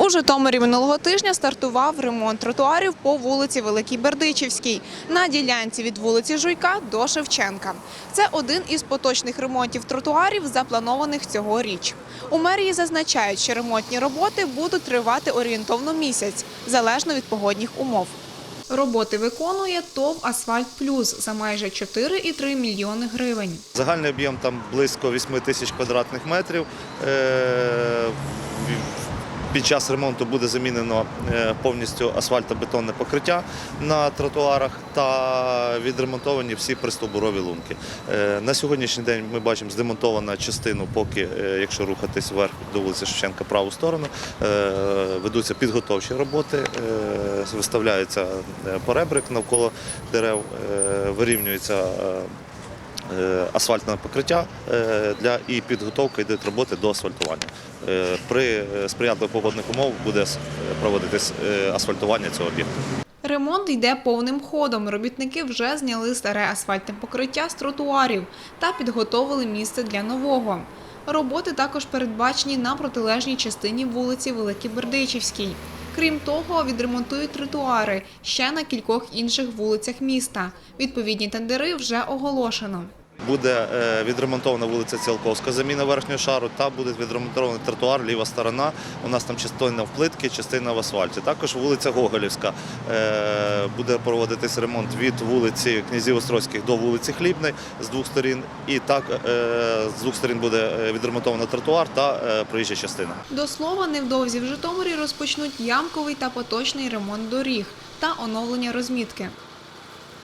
У Житомирі минулого тижня стартував ремонт тротуарів по вулиці Великій Бердичівській на ділянці від вулиці Жуйка до Шевченка. Це один із поточних ремонтів тротуарів, запланованих цьогоріч. У мерії зазначають, що ремонтні роботи будуть тривати орієнтовно місяць, залежно від погодних умов. Роботи виконує ТОВ Асфальт Плюс за майже 4,3 мільйони гривень. Загальний об'єм там близько 8 тисяч квадратних метрів. Під час ремонту буде замінено е, повністю асфальтобетонне покриття на тротуарах та відремонтовані всі пристовбурові лунки. Е, На сьогоднішній день ми бачимо здемонтована частину, поки, е, якщо рухатись вверх до вулиці Шевченка праву сторону, ведуться підготовчі роботи, виставляється поребрик навколо дерев, вирівнюється асфальтне покриття е, для і підготовка йдуть роботи до асфальтування. Е, При е, сприятливих погодних умов буде проводитись е, асфальтування цього об'єкту. Ремонт йде повним ходом. Робітники вже зняли старе асфальтне покриття з тротуарів та підготовили місце для нового. Роботи також передбачені на протилежній частині вулиці Великій Бердичівській. Крім того, відремонтують тротуари ще на кількох інших вулицях міста. Відповідні тендери вже оголошено. Буде е, відремонтована вулиця Ціолковська, заміна верхнього шару, та буде відремонтований тротуар, ліва сторона. У нас там частина в плитки, частина в асфальті. Також вулиця Гоголівська. Е, Буде проводитись ремонт від вулиці Князів Острозьких до вулиці Хлібної з двох сторін. І так е, з двох сторін буде відремонтовано тротуар та проїжджа частина. До слова, невдовзі в Житомирі розпочнуть ямковий та поточний ремонт доріг та оновлення розмітки.